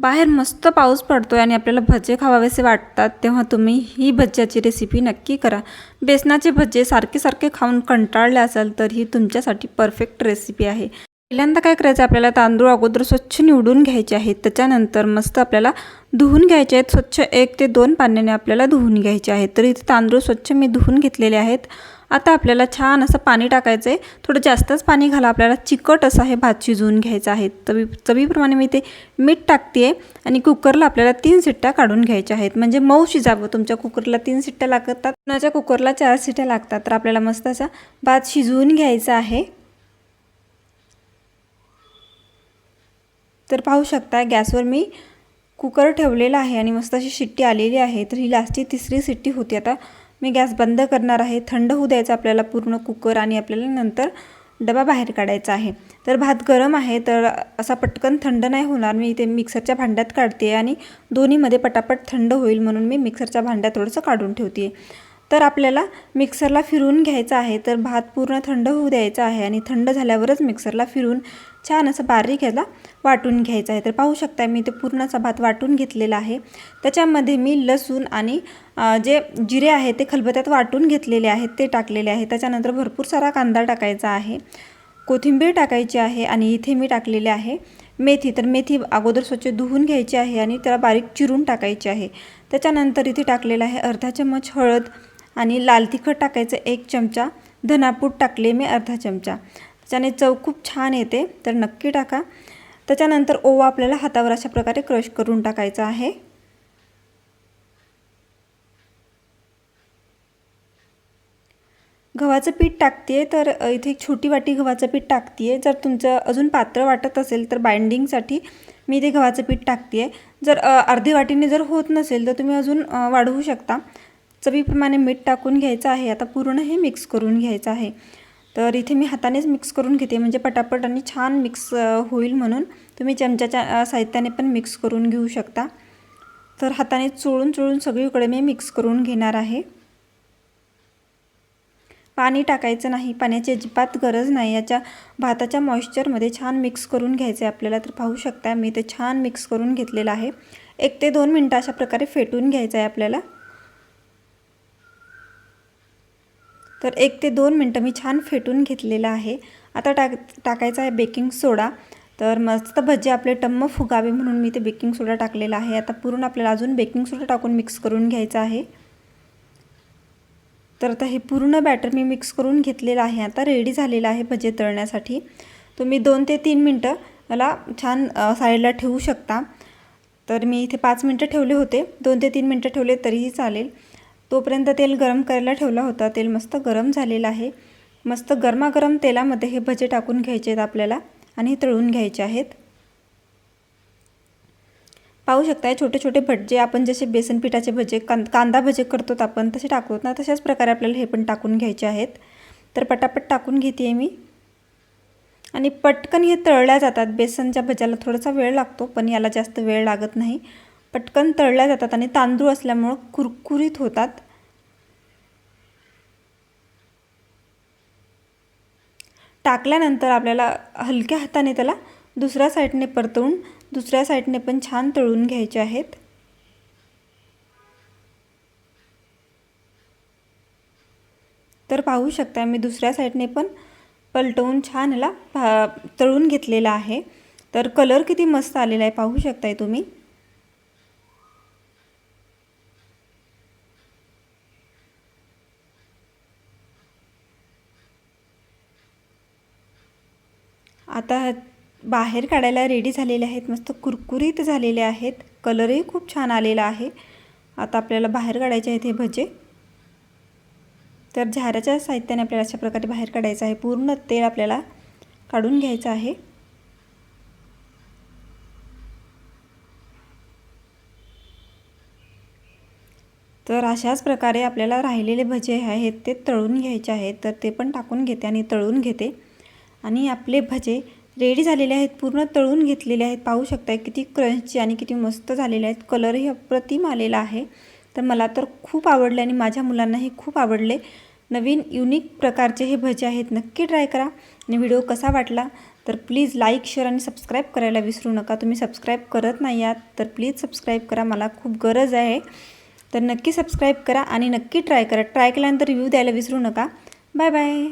बाहेर मस्त पाऊस पडतो आहे आणि आपल्याला भजे खावावेसे वाटतात तेव्हा तुम्ही ही भज्याची रेसिपी नक्की करा. बेसनाचे भजे सारखे सारखे खाऊन कंटाळले असाल तर ही तुमच्यासाठी परफेक्ट रेसिपी आहे. पहिल्यांदा काय करायचं आपल्याला तांदूळ अगोदर स्वच्छ निवडून घ्यायचे आहेत. त्याच्यानंतर मस्त आपल्याला धुवून घ्यायचे आहेत. स्वच्छ एक ते दोन पाण्याने आपल्याला धुवून घ्यायचे आहेत. तर इथे तांदूळ स्वच्छ मी धुवून घेतलेले आहेत. आता आपल्याला छान असं पाणी टाकायचं आहे थोडं जास्तच पाणी घाला. आपल्याला चिकट असं हे भात शिजवून घ्यायचा आहे. चवी चवीप्रमाणे मी ते मीठ टाकते आहे आणि कुकरला आपल्याला तीन सिट्ट्या काढून घ्यायच्या आहेत. म्हणजे मऊ शिजावं. तुमच्या कुकरला तीन सिट्ट्या लागतात. कुणाच्या कुकरला चार सिट्ट्या लागतात. तर आपल्याला मस्त असा भात शिजवून घ्यायचा आहे. तर पाहू शकता गॅसवर मी कुकर ठेवलेला आहे आणि मस्त अशी शिट्टी आलेली आहे. तर ही लास्टची तिसरी शिट्टी होती. आता मी गॅस बंद करणार आहे. थंड होऊ द्यायचा आपल्याला पूर्ण कुकर आणि आपल्याला नंतर डबा बाहेर काढायचा आहे. तर भात गरम आहे तर असा पटकन थंड नाही होणार. मी इथे मिक्सरच्या भांड्यात काढते आणि दोन्हीमध्ये पटापट थंड होईल म्हणून मी मिक्सरच्या भांड्यात थोडंसं काढून ठेवते. तर आपल्याला मिक्सरला फिरवून घ्यायचं आहे. तर भात पूर्ण थंड होऊ द्यायचा आहे आणि थंड झाल्यावरच मिक्सरला फिरून छान असं बारीक ह्याला वाटून घ्यायचं आहे. तर पाहू शकता मी ते पूर्णचा भात वाटून घेतलेला आहे. त्याच्यामध्ये मी लसूण आणि जे जिरे आहे ते खलबत्यात वाटून घेतलेले आहेत ते टाकलेले आहे. त्याच्यानंतर भरपूर सारा कांदा टाकायचा आहे. कोथिंबीर टाकायची आहे आणि इथे मी टाकलेले आहे मेथी. तर मेथी अगोदर स्वच्छ धुवून घ्यायची आहे आणि त्याला बारीक चिरून टाकायची आहे. त्याच्यानंतर इथे टाकलेलं आहे अर्धा चम्मच हळद आणि लाल तिखट टाकायचं एक चमचा. धनापूट टाकले मी अर्धा चमचा. त्याने चव खूप छान येते तर नक्की टाका. त्याच्यानंतर ओवा आपल्याला हातावर अशा प्रकारे क्रश करून टाकायचा आहे. गव्हाचं पीठ टाकते तर इथे एक छोटी वाटी गव्हाचं पीठ टाकते जर तुमचं अजून पात्र वाटत असेल तर बाइंडिंगसाठी मी इथे गव्हाचं पीठ टाकते जर अर्धी वाटीने जर होत नसेल तर तुम्ही अजून वाढवू शकता. चवीप्रमाणे मीठ टाकून घ्यायचं आहे. आता पूर्ण हे मिक्स करून घ्यायचं आहे. तर इथे मी हातानेच मिक्स करून घेते. म्हणजे पटापट आणि छान मिक्स होईल म्हणून तुम्ही चमच्याच्या साहित्याने पण मिक्स करून घेऊ शकता. तर हाताने चोळून चोळून सगळीकडे मी मिक्स करून घेणार आहे. पाणी टाकायचं नाही. पाण्याची अजिबात गरज नाही. याच्या भाताच्या मॉइश्चरमध्ये छान मिक्स करून घ्यायचं आहे आपल्याला. तर पाहू शकता मी ते छान मिक्स करून घेतलेलं आहे. एक ते दोन मिनटं अशा प्रकारे फेटून घ्यायचं आहे आपल्याला. तर एक ते दोन मिनटं मी छान फेटून घेतलेलं आहे. आता टाक टाकायचा आहे बेकिंग सोडा. तर मस्त भजी आपले टम्म फुगावे म्हणून मी ते बेकिंग सोडा टाकलेला आहे. आता पूर्ण आपल्याला अजून बेकिंग सोडा टाकून मिक्स करून घ्यायचं आहे. तर आता हे पूर्ण बॅटर मी मिक्स करून घेतलेलं आहे. आता रेडी झालेलं आहे भजे तळण्यासाठी. तुम्ही दोन ते तीन मिनटं मला छान साईडला ठेवू शकता. तर मी इथे पाच मिनटं ठेवले होते. दोन ते तीन मिनटं ठेवले तरीही चालेल. तोपर्यंत तेल गरम करायला ठेवला होता. तेल मस्त गरम झालेलं आहे. मस्त गरमागरम तेलामध्ये हे भजे टाकून घ्यायचे आहेत आपल्याला आणि तळून घ्यायचे आहेत. पाहू शकताय छोटे छोटे भटजे आपण जसे बेसन पिठाचे भजे कां कांदा भजे करतो आपण तसे टाकतो ना तशाच प्रकारे आपल्याला हे पण टाकून घ्यायचे आहेत. तर पटापट टाकून घेते आहे मी. आणि पटकन हे तळल्या जातात. बेसनच्या भज्याला थोडासा वेळ लागतो पण याला जास्त वेळ लागत नाही. पटकन तळल्या जातात आणि तांदूळ असल्यामुळं कुरकुरीत होतात. टाकल्यानंतर आपल्याला हलक्या हाताने त्याला दुसऱ्या साईडने परतवून दुसऱ्या साईडने पण छान तळून घ्यायचे आहेत. तर पाहू शकता मी दुसऱ्या साईडने पण पलटवून छान याला तळून घेतलेला आहे. तर कलर किती मस्त आलेला आहे पाहू शकताय तुम्ही. आता बाहेर काढायला रेडी झालेले आहेत मस्त कुरकुरीत झालेले आहेत. कलरही खूप छान आलेला आहे. आता आपल्याला बाहेर काढायचे आहेत हे भजे. तर झाराच्या साहित्याने आपल्याला अशा प्रकारे बाहेर काढायचं आहे. पूर्ण तेल आपल्याला काढून घ्यायचं आहे. तर अशाच प्रकारे आपल्याला राहिलेले भजे आहेत ते तळून घ्यायचे आहेत. तर ते पण टाकून घेते आणि तळून घेते. आणि आपले भजे रेडी झालेले आहेत पूर्ण तळून घेतलेले आहेत. पाहू शकताय किती क्रंची आणि किती मस्त झालेले आहेत. कलरही अप्रतिम आलेला आहे. तर मला तर खूप आवडले आणि माझ्या मुलांनाही खूप आवडले. नवीन युनिक प्रकारचे हे भजे आहेत. नक्की ट्राय करा. आणि व्हिडिओ कसा वाटला तर प्लीज लाईक शेअर आणि सबस्क्राईब करायला विसरू नका. तुम्ही सबस्क्राईब करत नाही आहात तर प्लीज सबस्क्राईब करा. मला खूप गरज आहे. तर नक्की सबस्क्राईब करा आणि नक्की ट्राय करा. ट्राय केल्यानंतर रिव्ह्यू द्यायला विसरू नका. Bye bye